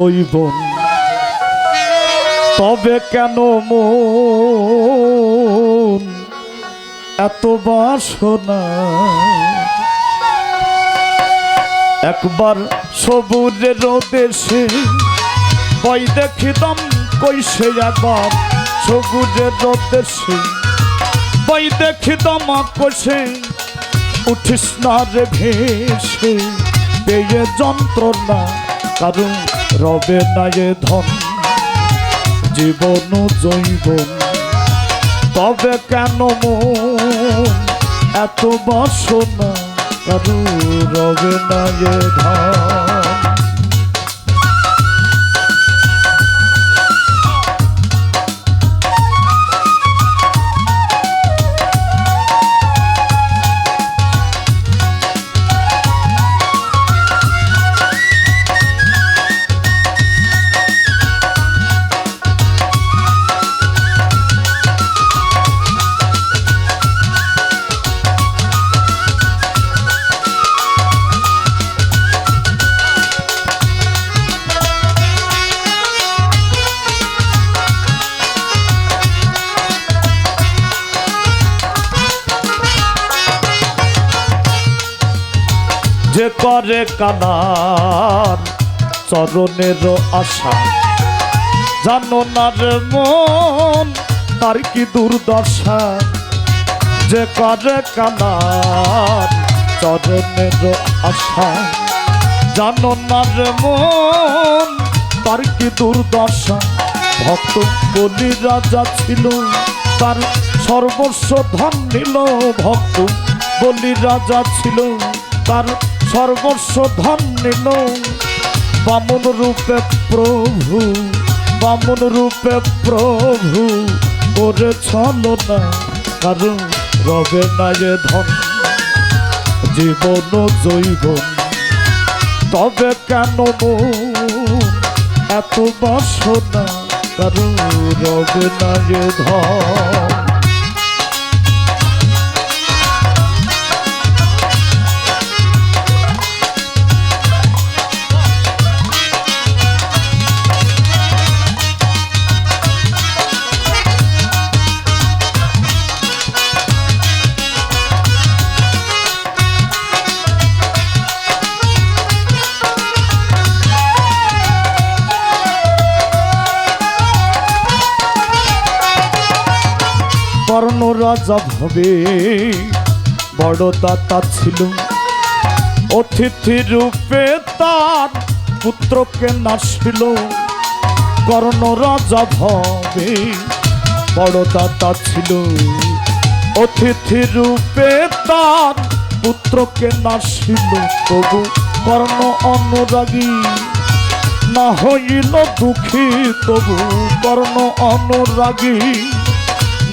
ওই তবে কেন মন এত বাসনা? একবার সবুজের দেশে বই দেখিতাম কইসে একবার। সবুজের দেশে বই দেখিতাম কষে উঠিস না রে ভেসে, পেয়ে যন্ত্রণা কারণ রবে নাই ধন জীবন জৈবন। তবে কেন এত বাসনা রবে নাই ধন? যে করে কানার চরণের আশা। জানো না রে মন, তার কি দুর্দশা? যে করে কানার চরণের আশা। জানো না রে মন, তার কি দুর্দশা? ভক্ত বলি রাজা ছিল, তার সর্বস্ব ধন নিল। ভক্ত বলি রাজা ছিল, তার সর্বস্ব ধন নিল। বামন রূপে প্রভু, বামন রূপে প্রভু। করে ছল না, কারণ রবে না যে ধন। জীবন জৈবন তবে কেন এত বাসনা, কারণ রবে না যে ধন। কর্ণ রাজা ভাবে। বড় দাতা ছিল অতিথি রূপে তার পুত্রকে নাসিল। কর্ণ রাজা ভাবে। বড় দাতা ছিল অতিথি রূপে তার পুত্রকে নাসিল। তবু কর্ণ অনুরাগী না হইল দুঃখী। তবু কর্ণ অনুরাগী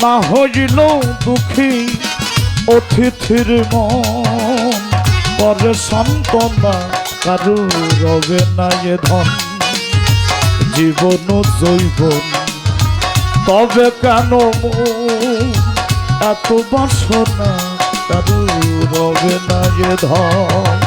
না হইল দুঃখী অতিথির মন। করে সান্ত্বনা কারু রবে না এ ধন। জীবন জৈবন তবে কেন এত বাসনা কারু রবে না এ ধন।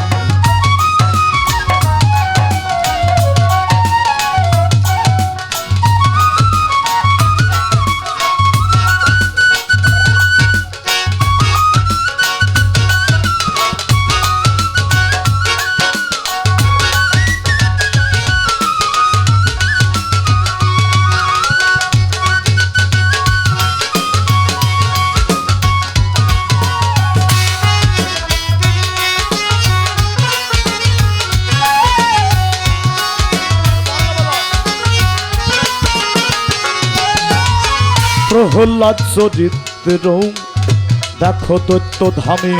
প্রহ্লাদ চরিত্র দেখো দৈত্য ধামে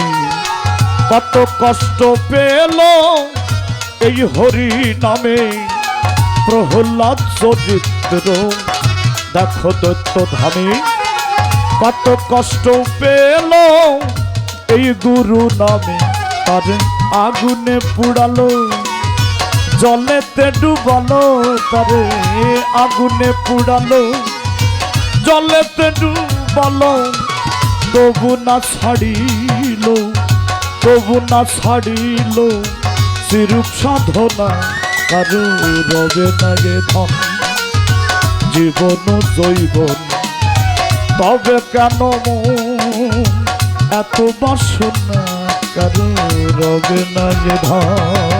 কত কষ্ট পেল এই হরি নামে। প্রহ্লাদ চরিত্র দেখো দৈত্য ধামে কত কষ্ট পেল এই গুরু নামে। তার আগুনে পুড়ালো, জলেতে ডুবালো, তারে আগুনে পুড়ালো। জলেতে ডুবালো তবু না ছাড়িল, তবু না ছাড়িল সিরূপ সাধনা, কারু রবে না এ ধন, জীবন জৈবন তবে কেন এত বাসনা, কারু রবে না এ ধন?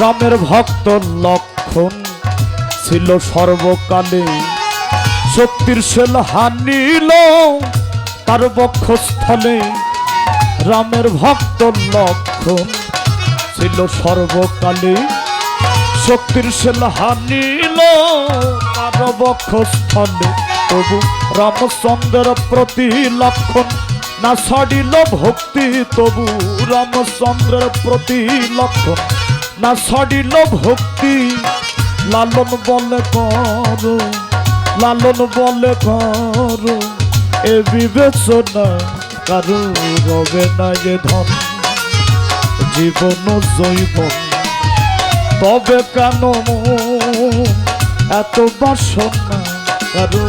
রামের ভক্ত লক্ষণ ছিল সর্বকালে। শক্তির সেল হানিল তার বক্ষস্থলে। রামের ভক্ত লক্ষণ ছিল সর্বকালে। শক্তির সেল হানিল তার বক্ষস্থলে। তবু রামচন্দ্রের প্রতি লক্ষণ না ছাড়িল ভক্তি। তবু রামচন্দ্রের প্রতি লক্ষণ না ছাড়িল ভক্তি, লালন বলে করো, লালন বলে করো। এ বিবেচনা কারও রবে না যে ধন, জীবন জৈব। তবে কেন এত বাসনা কারও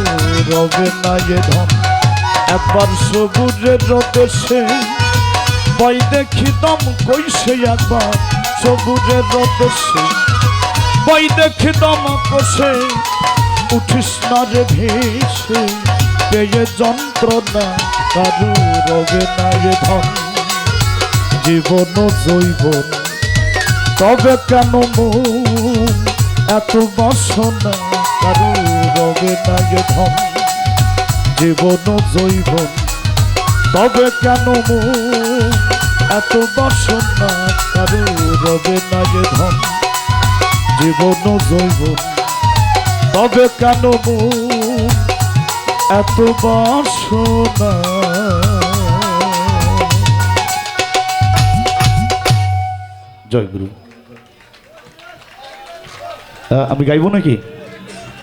রবে না যে ধন? একবার সবুজের দেশে, বই দেখি দম কইছে একবার। সবুজের দেশে বই দেখি দম কষে, উঠিস না রে ভেসে, পেয়ে যন্ত্রণা, কারু রবে না রে ধন। জীবন জৈবন তবে কেন মন? এত বাসনা, কারু রবে না রে ধন। জীবন জৈবন তবে কেন মন? এত বাসনা কারও রবে না যে ধন। জীবন জৈবন তবে কেন এত বাসনা। জয় গুরু। আমি গাইব নাকি?